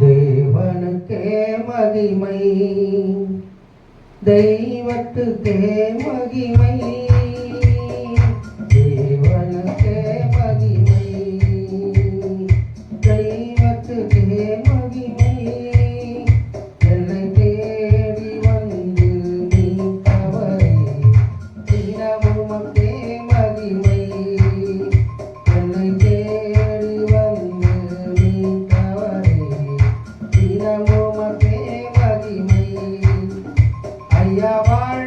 தேவனுக்கே மகிமை. தெய்வத்துக்கே மகிமை. E vai.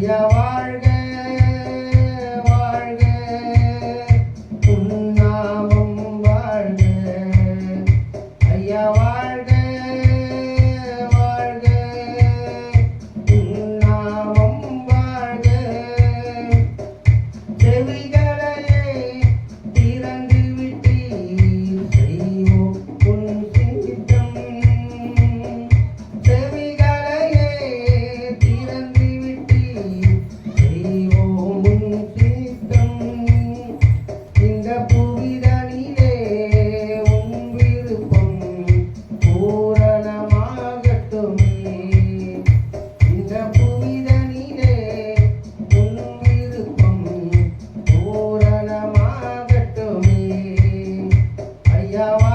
Maria, Yeah.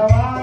Now